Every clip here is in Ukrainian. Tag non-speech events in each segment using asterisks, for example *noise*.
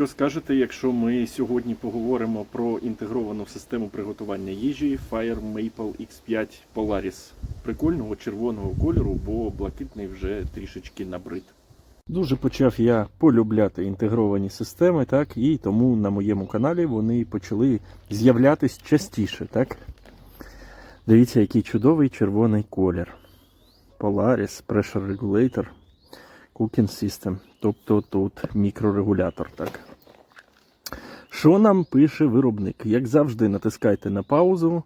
Що скажете, якщо ми сьогодні поговоримо про інтегровану систему приготування їжі Fire Maple X5 Polaris прикольного червоного кольору, бо блакитний вже трішечки набрид. Дуже почав я полюбляти інтегровані системи, так, і тому на моєму каналі вони почали з'являтись частіше, так? Дивіться, який чудовий червоний колір. Polaris Pressure Regulator Cooking System. Тобто тут мікрорегулятор, так. Що нам пише виробник? Як завжди, натискайте на паузу,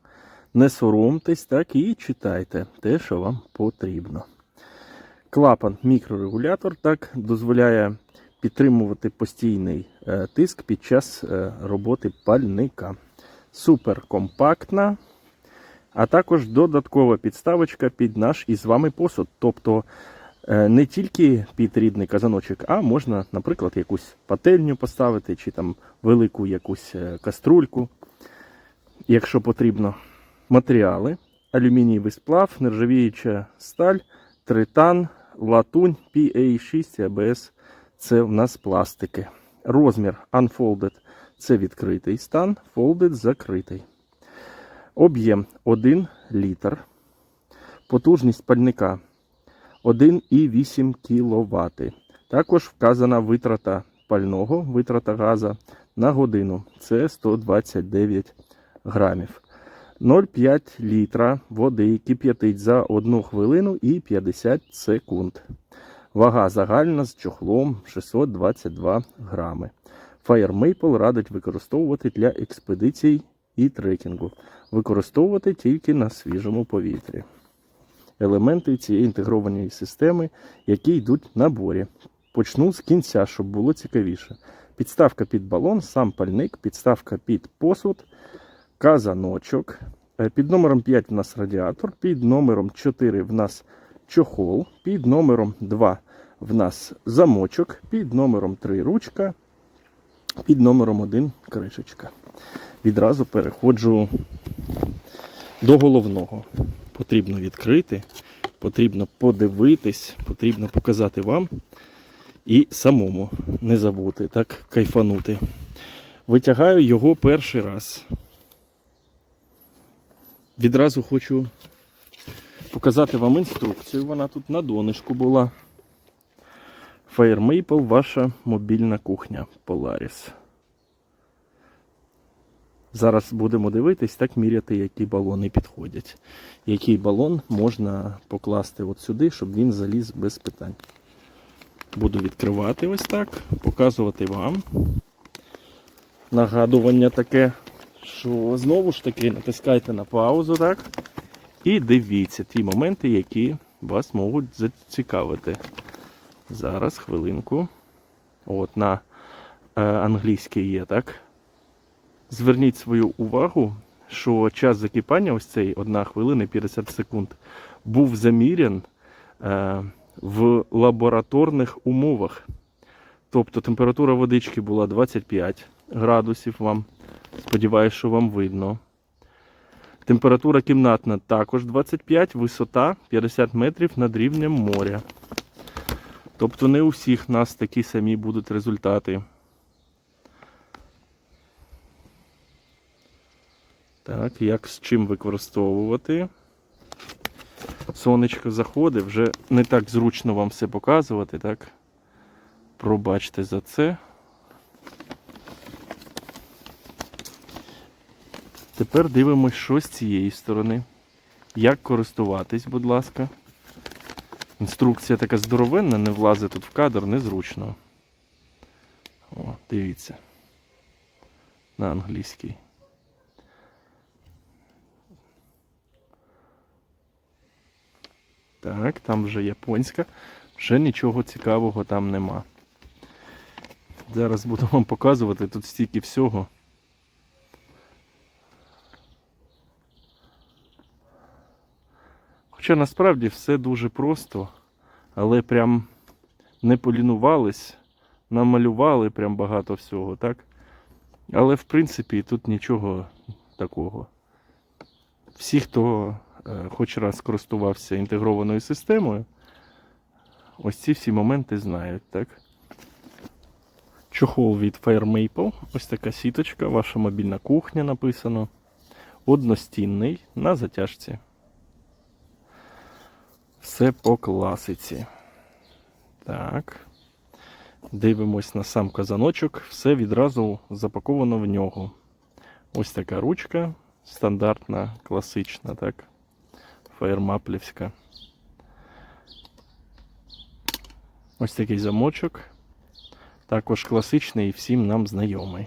не соромтесь, так, і читайте те, що вам потрібно. Клапан мікрорегулятор так дозволяє підтримувати постійний е, тиск під час е, роботи пальника. Супер компактна, а також додаткова підставочка під наш із вами посуд. Тобто не тільки під рідний казаночок, а можна, наприклад, якусь пательню поставити, чи там велику якусь е, каструльку, якщо потрібно. Матеріали: алюмінієвий сплав, нержавіюча сталь, тритан, латунь, PA6 і ABS це в нас пластики. Розмір Unfolded це відкритий стан, Folded закритий. Об'єм 1 літр. Потужність пальника 1,8 кВт. Також вказана витрата пального, витрата газу на годину. Це 129 грамів. 0,5 літра води кип'ятить за 1 хвилину і 50 секунд. Вага загальна з чохлом 622 грами. Fire Maple радить використовувати для експедицій і трекінгу. Використовувати тільки на свіжому повітрі. Елементи цієї інтегрованої системи, які йдуть в наборі. Почну з кінця, щоб було цікавіше. Підставка під балон, сам пальник, підставка під посуд, казаночок. Е, Під номером 5 в нас радіатор, під номером 4 в нас чохол, під номером 2 в нас замочок, під номером 3 ручка, під номером 1 кришечка. Відразу переходжу до головного. Потрібно відкрити, потрібно подивитись, потрібно показати вам і самому не забути, так, кайфанути. Витягаю його перший раз. Відразу хочу показати вам інструкцію. Вона тут на донишку була. Fire Maple, ваша мобільна кухня Polaris. Зараз будемо дивитись, так міряти, які балони підходять. Який балон можна покласти от сюди, щоб він заліз без питань. Буду відкривати ось так, показувати вам. Нагадування таке, що знову ж таки натискайте на паузу, так? І дивіться ті моменти, які вас можуть зацікавити. Зараз, хвилинку. От на е, англійській є, так? Зверніть свою увагу, що час закипання, ось цей 1 хвилина 50 секунд, був замірян е, в лабораторних умовах. Тобто температура водички була 25 градусів вам. Сподіваюсь, що вам видно. Температура кімнатна також 25, висота 50 метрів над рівнем моря. Тобто не у всіх нас такі самі будуть результати. Так, як з чим використовувати. Сонечко заходить, вже не так зручно вам все показувати, так? Пробачте за це. Тепер дивимось, що з цієї сторони. Як користуватись, будь ласка. Інструкція така здоровенна, не влазить тут в кадр, незручно. О, дивіться. На англійській. Так, там вже японська. Вже нічого цікавого там нема. Зараз буду вам показувати тут стільки всього. Хоча насправді все дуже просто, але прям не полінувались, намалювали прям багато всього, так? Але в принципі тут нічого такого. Всі, хто хоч раз користувався інтегрованою системою, ось ці всі моменти знають, так? Чохол від Fire Maple. Ось така сіточка, ваша мобільна кухня написано. Одностінний на затяжці. Все по класиці. Так. Дивимось на сам казаночок. Все відразу запаковано в нього. Ось така ручка. Стандартна, класична, так. Фаєрмаплівська. Ось такий замочок. Також класичний і всім нам знайомий.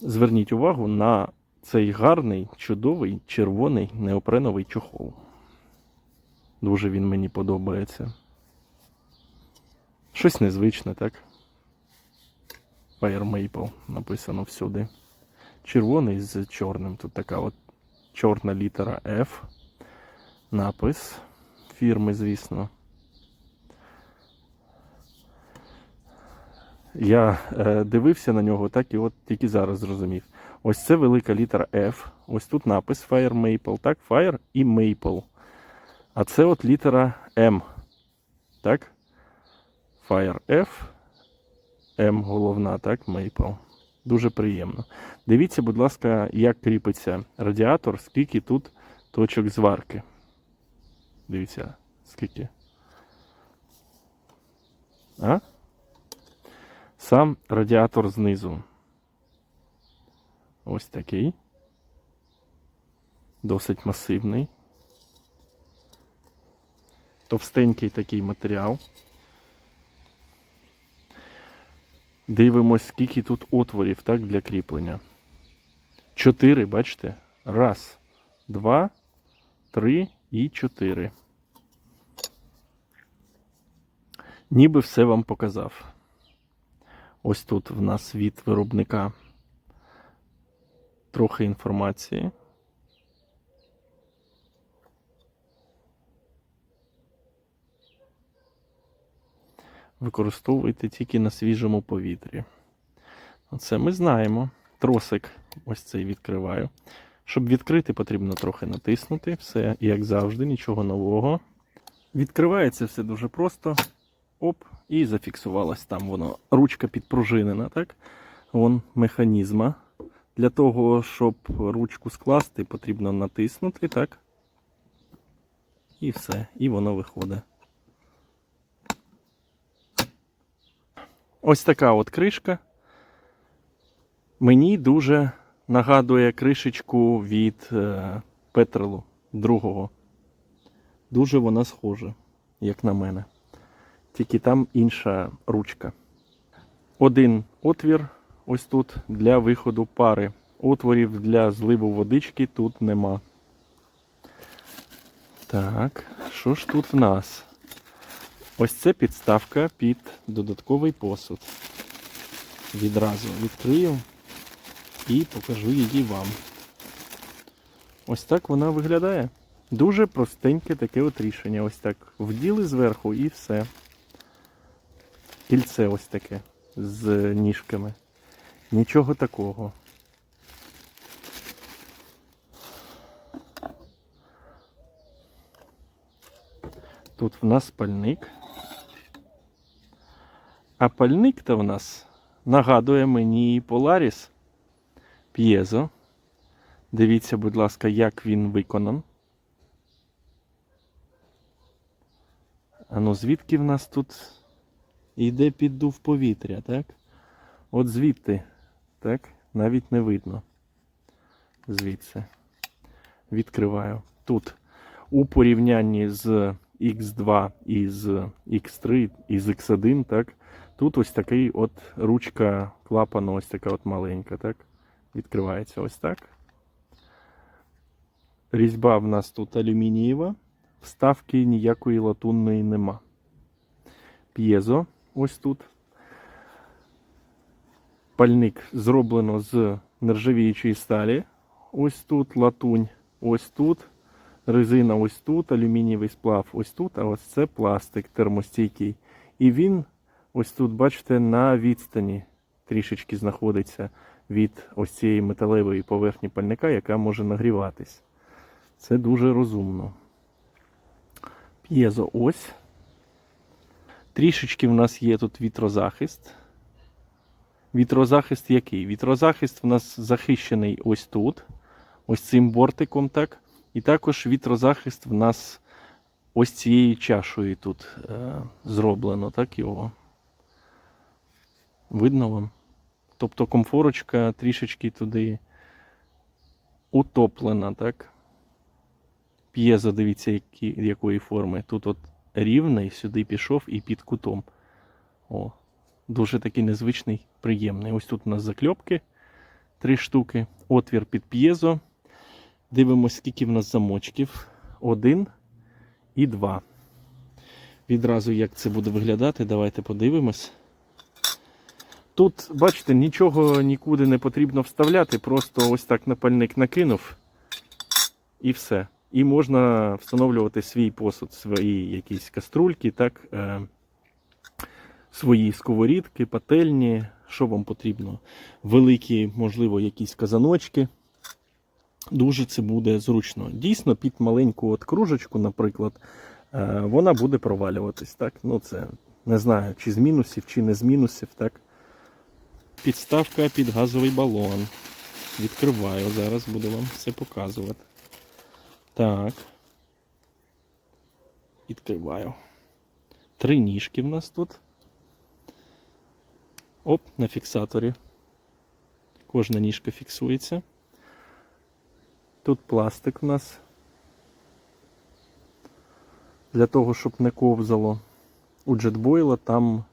Зверніть увагу на цей гарний, чудовий червоний неопреновий чохол. Дуже він мені подобається. Щось незвичне, так? Fire Maple написано всюди. Червоний з чорним. Тут така от чорна літера F. Напис фірми, звісно. Я е, дивився на нього, так і от тільки зараз зрозумів. Ось це велика літера F. Ось тут напис Fire Maple. Так, Fire і Maple. А це от літера M. Так? Fire F. M головна, так, Maple. Дуже приємно. Дивіться, будь ласка, як кріпиться радіатор, скільки тут точок зварки. Дивіться, скільки. А? Сам радіатор знизу. Ось такий. Досить масивний. Товстенький такий матеріал. Дивимось, скільки тут отворів так, для кріплення. Чотири, бачите? Раз, два, три і чотири. Ніби все вам показав. Ось тут в нас від виробника трохи інформації. Використовуйте тільки на свіжому повітрі. Оце ми знаємо. Тросик ось цей відкриваю. Щоб відкрити, потрібно трохи натиснути. Все, як завжди, нічого нового. Відкривається все дуже просто. Оп, і зафіксувалось там воно. Ручка підпружинена, так? Вон механізма. Для того, щоб ручку скласти, потрібно натиснути, так? І все. І воно виходить. Ось така от кришка. Мені дуже нагадує кришечку від е, Петрелу другого. Дуже вона схожа, як на мене. Тільки там інша ручка. Один отвір ось тут для виходу пари. Отворів для зливу водички тут нема. Так, що ж тут в нас? Ось це підставка під додатковий посуд. Відразу відкрию і покажу її вам. Ось так вона виглядає. Дуже простеньке таке от рішення. Ось так. Вділи зверху і все. Кільце ось таке з ніжками. Нічого такого. Тут в нас пальник. А пальник-то в нас нагадує мені Polaris Piezo. Дивіться, будь ласка, як він виконан. А ну звідки в нас тут йде піддув повітря, так? От звідти, так? Навіть не видно. Звідси. Відкриваю. Тут у порівнянні з X2 і з X3 і з X1, так? Тут ось такий от ручка клапану, ось така от маленька, так? Відкривається ось так. Різьба в нас тут алюмінієва, вставки ніякої латунної нема. П'єзо ось тут. Пальник зроблено з нержавіючої сталі. Ось тут латунь, ось тут. Резина ось тут, алюмінієвий сплав ось тут, а ось це пластик термостійкий. І він ось тут, бачите, на відстані трішечки знаходиться від ось цієї металевої поверхні пальника, яка може нагріватись. Це дуже розумно. П'єзо ось. Трішечки в нас є тут вітрозахист. Вітрозахист який? Вітрозахист в нас захищений ось тут, ось цим бортиком, так. І також вітрозахист в нас ось цією чашою тут е, зроблено, так його. Видно вам? Тобто комфорочка трішечки туди утоплена, так? П'єзо, дивіться, які, якої форми. Тут от рівний, сюди пішов і під кутом. О, дуже такий незвичний, приємний. Ось тут у нас закльопки, три штуки, отвір під п'єзо. Дивимось, скільки в нас замочків. Один і два. Відразу як це буде виглядати, давайте подивимось. Тут, бачите, нічого нікуди не потрібно вставляти, просто ось так напальник накинув і все. І можна встановлювати свій посуд, свої якісь каструльки, так, е, свої сковорідки, пательні, що вам потрібно. Великі, можливо, якісь казаночки. Дуже це буде зручно. Дійсно, під маленьку от кружечку, наприклад, е, вона буде провалюватись. Так? Ну, це не знаю, чи з мінусів, чи не з мінусів. Так? Підставка під газовий балон. Відкриваю, зараз буду вам все показувати. Так. Відкриваю. Три ніжки в нас тут. Оп, на фіксаторі. Кожна ніжка фіксується. Тут пластик у нас. Для того, щоб не ковзало. У джетбойла там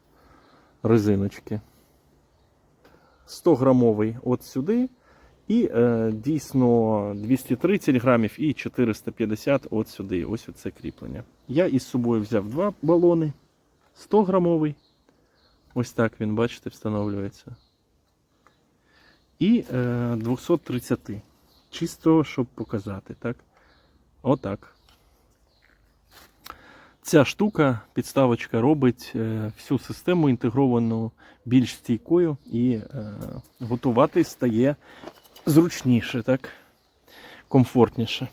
резиночки. 100 грамовий от сюди. І е, дійсно 230 грамів і 450 от сюди. Ось оце кріплення. Я із собою взяв два балони. 100 грамовий. Ось так він, бачите, встановлюється. І е, 230. Чисто, щоб показати, так? Отак. Ця штука, підставочка робить е, всю систему інтегровану більш стійкою і е, готувати стає зручніше, так? комфортніше.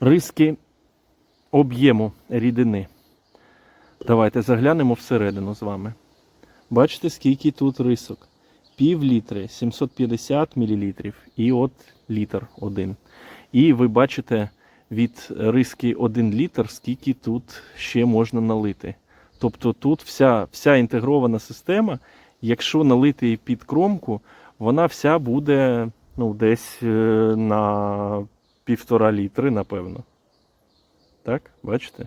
Риски об'єму рідини. Давайте заглянемо всередину з вами. Бачите, скільки тут рисок? Пів літри, 750 мл і от літр один. І ви бачите від риски 1 літр, скільки тут ще можна налити. Тобто тут вся, вся інтегрована система, якщо налити під кромку, вона вся буде ну, десь е, на півтора літри, напевно. Так, бачите?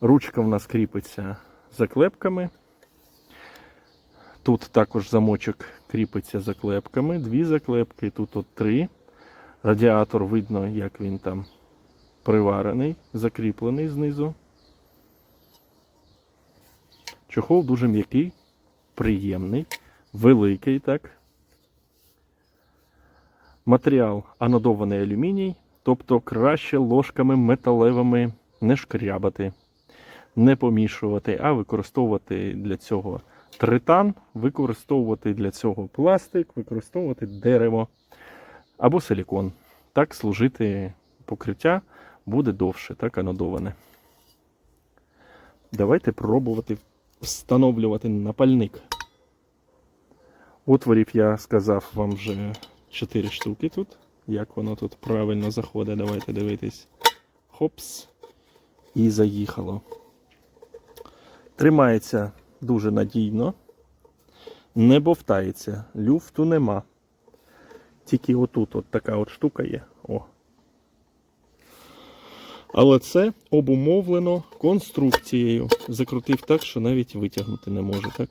Ручка в нас кріпиться заклепками. Тут також замочок кріпиться заклепками. Дві заклепки, тут от три. Радіатор видно, як він там приварений, закріплений знизу. Чохол дуже м'який, приємний, великий, так. Матеріал анодований алюміній, тобто краще ложками металевими не шкрябати, не помішувати, а використовувати для цього тритан, використовувати для цього пластик, використовувати дерево або силікон. Так служити покриття буде довше, так анодоване. Давайте пробувати встановлювати напальник. Отворів я сказав вам вже 4 штуки тут. Як воно тут правильно заходить, давайте дивитись. Хопс. І заїхало. Тримається дуже надійно. Не бовтається. Люфту нема. Тільки отут от така от штука є. О. Але це обумовлено конструкцією. Закрутив так, що навіть витягнути не може, так?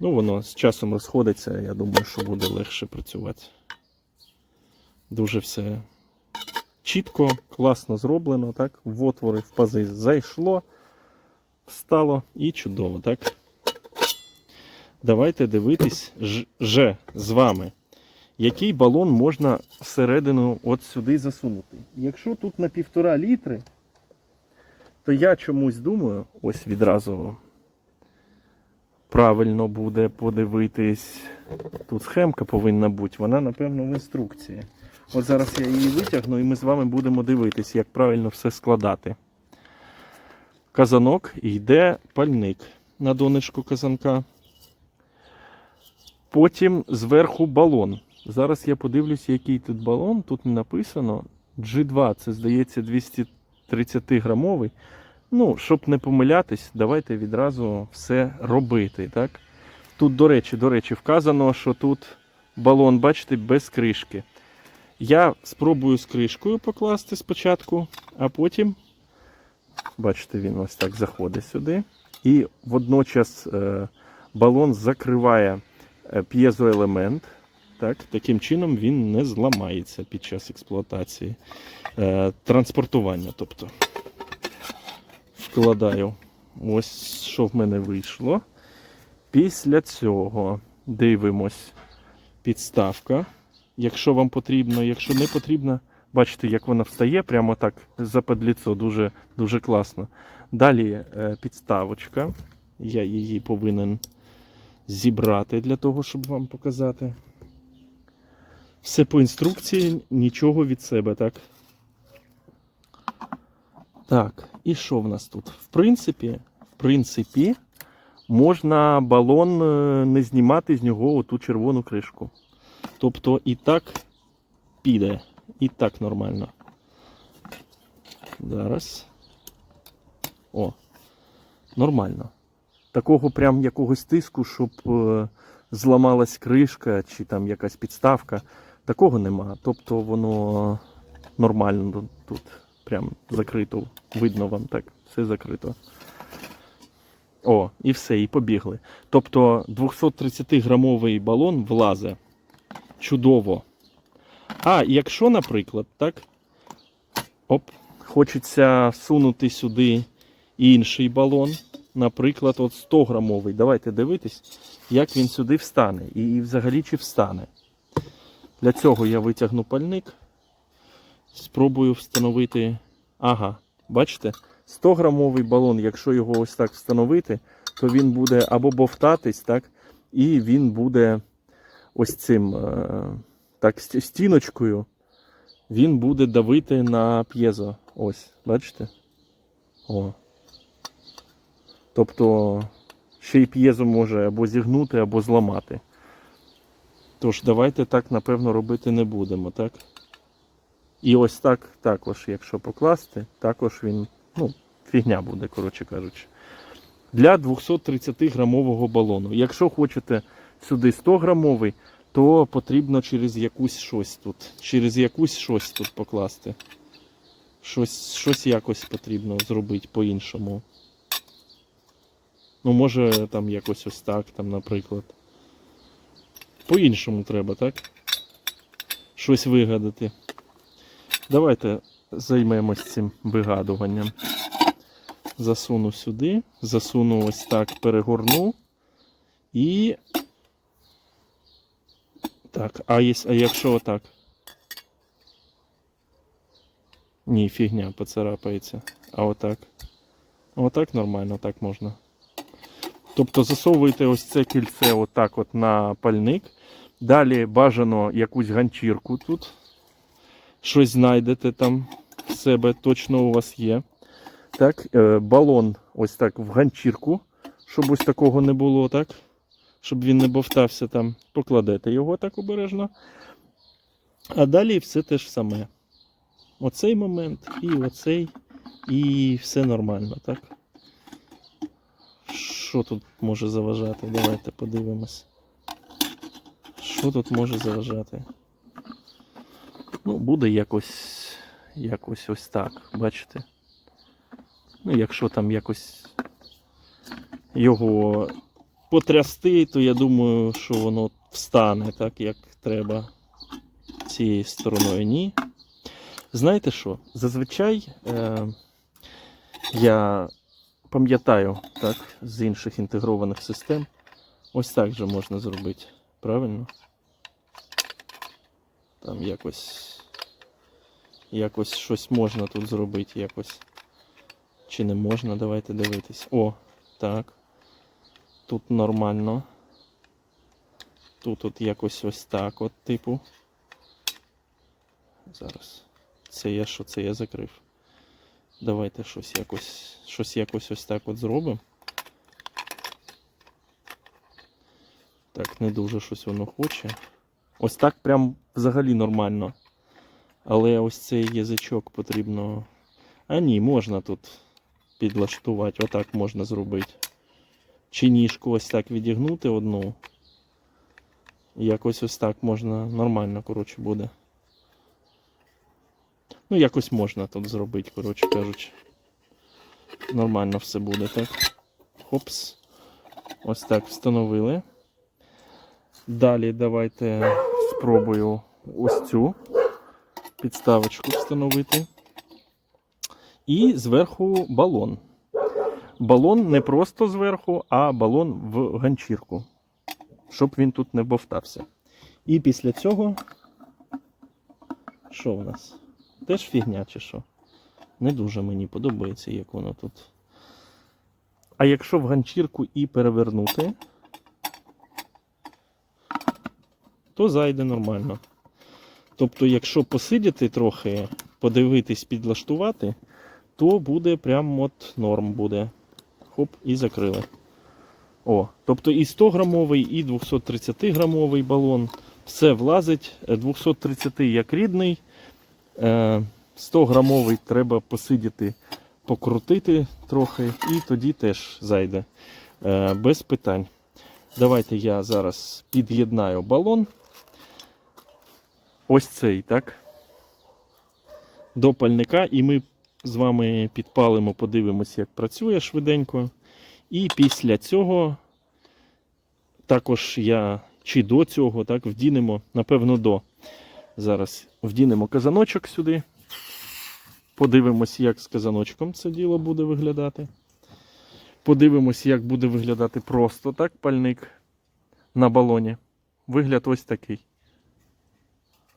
Ну, воно з часом розходиться, я думаю, що буде легше працювати. Дуже все чітко, класно зроблено, так? В отвори, в пази зайшло, встало і чудово, так? Давайте дивитись ж- же з вами який балон можна всередину от сюди засунути. Якщо тут на півтора літри, то я чомусь думаю, ось відразу правильно буде подивитись. Тут схемка повинна бути, вона, напевно, в інструкції. От зараз я її витягну і ми з вами будемо дивитись, як правильно все складати. казанок йде пальник на донечку казанка. Потім зверху балон. Зараз я подивлюся, який тут балон. Тут не написано. G2, це здається 230 грамовий. Ну, щоб не помилятись, давайте відразу все робити. Так? Тут, до речі, до речі, вказано, що тут балон, бачите, без кришки. Я спробую з кришкою покласти спочатку, а потім, бачите, він ось так заходить сюди. І водночас е, балон закриває е, п'єзоелемент. Так, таким чином він не зламається під час експлуатації е, транспортування. Тобто вкладаю. Ось що в мене вийшло. Після цього дивимось підставка. Якщо вам потрібно, якщо не потрібно, бачите, як вона встає, прямо так за подліцо, дуже, дуже класно. Далі е, підставочка. Я її повинен зібрати для того, щоб вам показати. Все по інструкції, нічого від себе, так? Так, і що в нас тут? В принципі, в принципі, можна балон е, не знімати з нього оту червону кришку. Тобто і так піде, і так нормально. Зараз. О, нормально. Такого прям якогось тиску, щоб е, зламалась кришка чи там якась підставка. Такого нема. Тобто воно нормально тут прям закрито. Видно вам так, все закрито. О, і все, і побігли. Тобто 230-грамовий балон влазе. Чудово. А якщо, наприклад, так, оп, хочеться всунути сюди інший балон, наприклад, от 100 грамовий. Давайте дивитись, як він сюди встане. І взагалі чи встане. Для цього я витягну пальник. Спробую встановити. Ага, бачите? 100 грамовий балон, якщо його ось так встановити, то він буде або бовтатись, так, і він буде ось цим е, так, стіночкою, він буде давити на п'єзо. Ось, бачите? О. Тобто ще й п'єзо може або зігнути, або зламати. Тож, давайте так, напевно, робити не будемо, так? І ось так також, якщо покласти, також він, ну, фігня буде, коротше кажучи. Для 230 грамового балону. Якщо хочете сюди 100 грамовий, то потрібно через якусь щось тут. Через якусь щось тут покласти. Щось, щось якось потрібно зробити по-іншому. Ну, може, там якось ось так, там, наприклад. По-іншому треба, так? Щось вигадати. Давайте займемось цим вигадуванням. Засуну сюди, засуну ось так, перегорну. І. Так, а, є, а якщо отак? Ні, фігня поцарапається. А отак. Отак нормально, так можна. Тобто засовуєте ось це кільце отак от на пальник. Далі бажано якусь ганчірку тут. Щось знайдете там в себе, точно у вас є. Так, е, балон ось так в ганчірку, щоб ось такого не було, так? Щоб він не бовтався там. Покладете його так обережно. А далі все те ж саме. Оцей момент і оцей, і все нормально, так? Що тут може заважати? Давайте подивимось. Що тут може заважати? Ну, буде якось, якось ось так, бачите? Ну, якщо там якось його потрясти, то я думаю, що воно встане так, як треба цією стороною. Ні. Знаєте що? Зазвичай е, я пам'ятаю так, з інших інтегрованих систем. Ось так же можна зробити. Правильно? Там якось. Якось щось можна тут зробити, якось. Чи не можна, давайте дивитись. О, так. Тут нормально. Тут от якось ось так от, типу. Зараз. Це я що? Це я закрив. Давайте щось якось, щось якось ось так от зробимо. Так, не дуже щось воно хоче. Ось так прям взагалі нормально. Але ось цей язичок потрібно. А ні, можна тут підлаштувати. Отак можна зробити. Чи ніжку ось так відігнути одну. Якось ось так можна нормально, коротше, буде. Ну, якось можна тут зробити, коротше кажучи. Нормально все буде, так? Хопс. Ось так встановили. Далі давайте спробую ось цю підставочку встановити. І зверху балон. Балон не просто зверху, а балон в ганчірку, щоб він тут не бовтався. І після цього. Що в нас? Теж фігня чи що? Не дуже мені подобається, як воно тут. А якщо в ганчірку і перевернути, то зайде нормально. Тобто, якщо посидіти трохи, подивитись, підлаштувати, то буде прям от норм буде. Хоп, і закрили. О, тобто і 100 грамовий, і 230 грамовий балон. Все влазить. Е, 230 як рідний. Е, 100 грамовий треба посидіти, покрутити трохи, і тоді теж зайде. Е, Без питань. Давайте я зараз під'єднаю балон. Ось цей, так? До пальника, і ми з вами підпалимо, подивимося, як працює швиденько. І після цього також я чи до цього так, вдінемо, напевно, до. Зараз вдінемо казаночок сюди. Подивимось, як з казаночком це діло буде виглядати. Подивимось, як буде виглядати просто так пальник на балоні. Вигляд ось такий.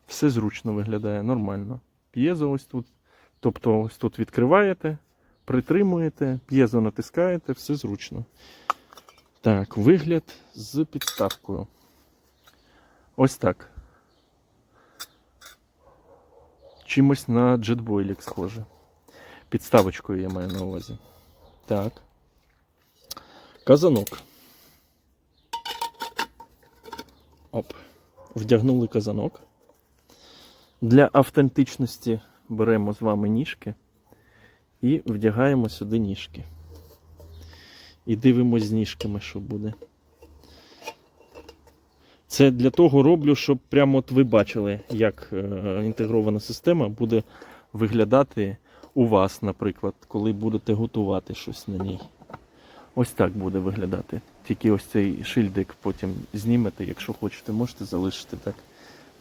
Все зручно виглядає, нормально. П'єзо ось тут. Тобто ось тут відкриваєте, притримуєте, п'єзо натискаєте, все зручно. Так, вигляд з підставкою. Ось так. Чимось на джетбойлік схоже. Підставочкою я маю на увазі. Так. Казанок. Оп. Вдягнули казанок. Для автентичності беремо з вами ніжки і вдягаємо сюди ніжки. І дивимось з ніжками, що буде. Це для того роблю, щоб прямо от ви бачили, як е, інтегрована система буде виглядати у вас, наприклад, коли будете готувати щось на ній. Ось так буде виглядати. Тільки ось цей шильдик потім знімете, якщо хочете, можете залишити так.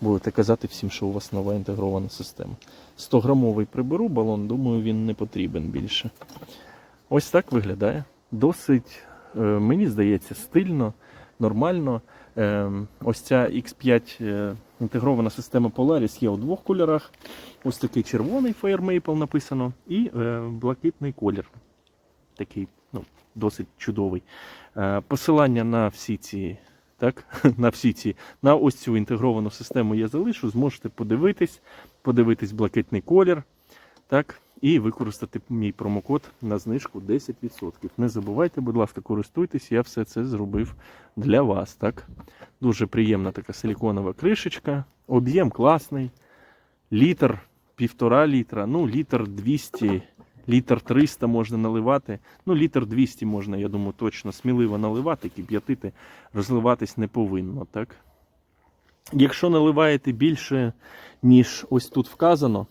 Будете казати всім, що у вас нова інтегрована система. 100 грамовий приберу балон, думаю, він не потрібен більше. Ось так виглядає. Досить, е, мені здається, стильно, нормально. Е, Ось ця X5 е, інтегрована система Polaris є у двох кольорах. Ось такий червоний Fire Maple написано, і е, блакитний колір. Такий ну, досить чудовий. Е, Посилання на всі ці. Так, *laughs* на всі ці, на ось цю інтегровану систему я залишу, зможете подивитись, подивитись блакитний колір, так, і використати мій промокод на знижку 10%. Не забувайте, будь ласка, користуйтесь, я все це зробив для вас. Так. Дуже приємна така силіконова кришечка, об'єм класний, літр, півтора літра, ну, літр 200, літр 300 можна наливати. Ну, літр 200 можна, я думаю, точно сміливо наливати, кип'ятити, розливатись не повинно. так. Якщо наливаєте більше, ніж ось тут вказано,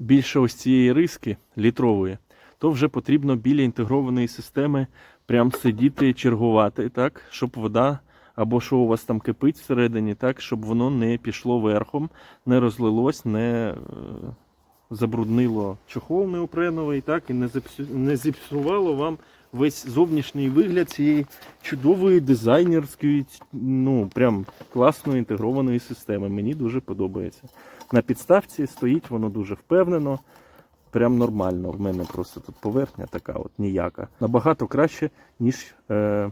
більше ось цієї риски літрової, то вже потрібно біля інтегрованої системи прям сидіти, чергувати, так, щоб вода або що у вас там кипить всередині, так, щоб воно не пішло верхом, не розлилось, не е, забруднило чохол неопреновий, так, і не, зіпсу, не зіпсувало вам весь зовнішній вигляд цієї чудової дизайнерської, ну, прям класної інтегрованої системи. Мені дуже подобається. На підставці стоїть воно дуже впевнено. Прям нормально. В мене просто тут поверхня така, от ніяка. Набагато краще, ніж е,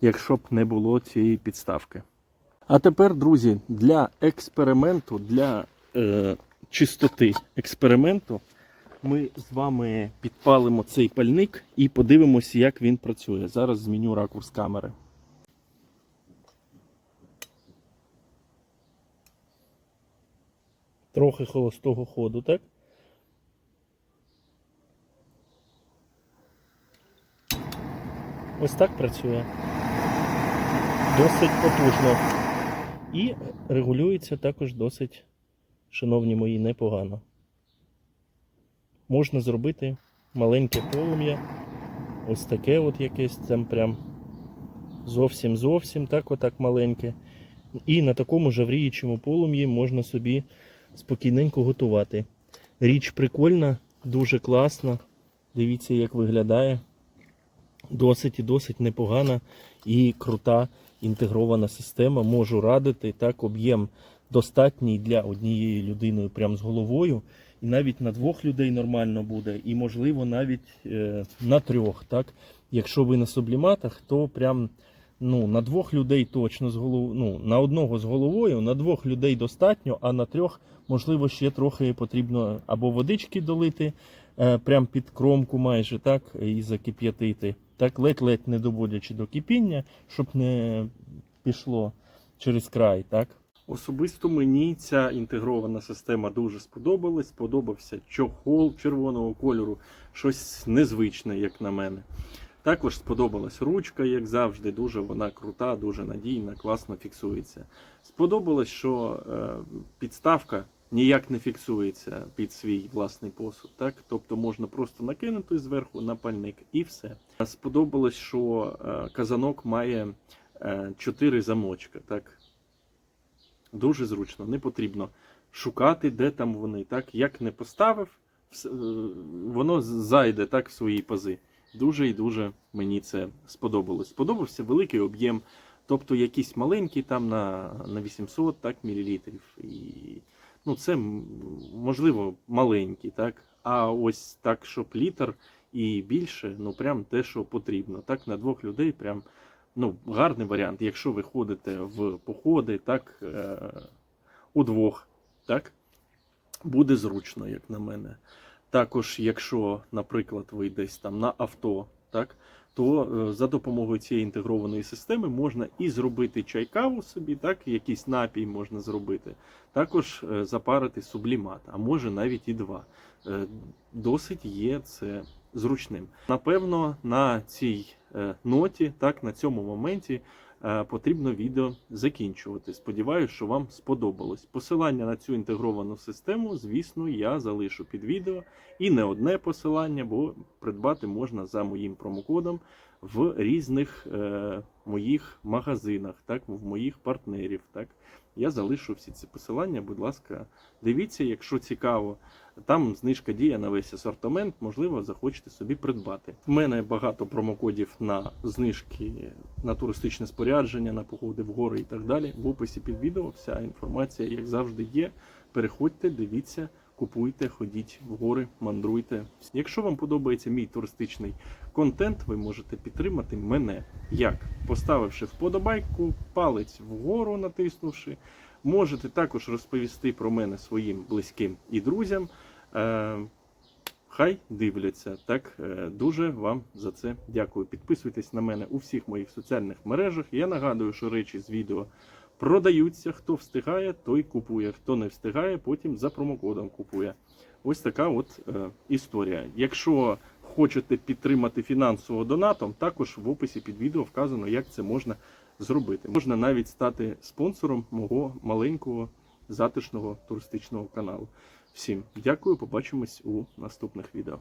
якщо б не було цієї підставки. А тепер, друзі, для експерименту, для е, чистоти експерименту ми з вами підпалимо цей пальник і подивимося, як він працює. Зараз зміню ракурс камери. Трохи холостого ходу, так? Ось так працює. Досить потужно. І регулюється також досить, шановні мої, непогано. Можна зробити маленьке полум'я. Ось таке от якесь там прям зовсім зовсім так отак маленьке. І на такому жавріючому полум'ї можна собі спокійненько готувати. Річ прикольна, дуже класна. Дивіться, як виглядає. Досить і досить непогана і крута інтегрована система. Можу радити. Так, об'єм достатній для однієї людини прям з головою. І навіть на двох людей нормально буде, і можливо навіть е, на трьох. Так? Якщо ви на субліматах, то прям ну, на двох людей точно з голов... ну, на одного з головою, на двох людей достатньо, а на трьох, можливо, ще трохи потрібно або водички долити е, прям під кромку майже, так, і закип'ятити. Так, ледь-ледь не доводячи до кипіння, щоб не пішло через край, так? Особисто мені ця інтегрована система дуже сподобалась. Сподобався чохол червоного кольору, щось незвичне, як на мене. Також сподобалась ручка, як завжди, дуже вона крута, дуже надійна, класно фіксується. Сподобалось, що е, підставка ніяк не фіксується під свій власний посуд. Так? Тобто можна просто накинути зверху на пальник і все. Сподобалось, що е, казанок має е, 4 замочка. Так? Дуже зручно, не потрібно шукати, де там вони. Так? Як не поставив, е, воно зайде так в свої пази. Дуже і дуже мені це сподобалось. Сподобався великий об'єм, тобто якийсь маленький там на, на 800 так, мілілітрів. І, ну, це можливо маленький, так? А ось так, щоб літр і більше, ну прям те, що потрібно. Так, на двох людей прям ну, гарний варіант. Якщо ви ходите в походи, так, е, удвох, так, буде зручно, як на мене. Також, якщо, наприклад, ви десь там на авто, так, то е, за допомогою цієї інтегрованої системи можна і зробити чай-каву собі, так, якийсь напій можна зробити. Також е, запарити сублімат, а може навіть і два. Е, Досить є це зручним. Напевно, на цій ноті, так, на цьому моменті потрібно відео закінчувати. Сподіваюсь, що вам сподобалось. Посилання на цю інтегровану систему, звісно, я залишу під відео. І не одне посилання, бо придбати можна за моїм промокодом в різних е, моїх магазинах, так, в моїх партнерів. Так. Я залишу всі ці посилання, будь ласка, дивіться, якщо цікаво. Там знижка діє на весь асортимент, можливо, захочете собі придбати. У мене багато промокодів на знижки на туристичне спорядження, на походи в гори і так далі. В описі під відео вся інформація, як завжди, є. Переходьте, дивіться, купуйте, ходіть в гори, мандруйте. Якщо вам подобається мій туристичний контент, ви можете підтримати мене як поставивши вподобайку, палець вгору натиснувши. Можете також розповісти про мене своїм близьким і друзям. Е, Хай дивляться. Так, Е, дуже вам за це дякую. Підписуйтесь на мене у всіх моїх соціальних мережах. Я нагадую, що речі з відео продаються. Хто встигає, той купує. Хто не встигає, потім за промокодом купує. Ось така от е, історія. Якщо хочете підтримати фінансово донатом, також в описі під відео вказано, як це можна зробити. Можна навіть стати спонсором мого маленького затишного туристичного каналу. Всім дякую, побачимось у наступних відео.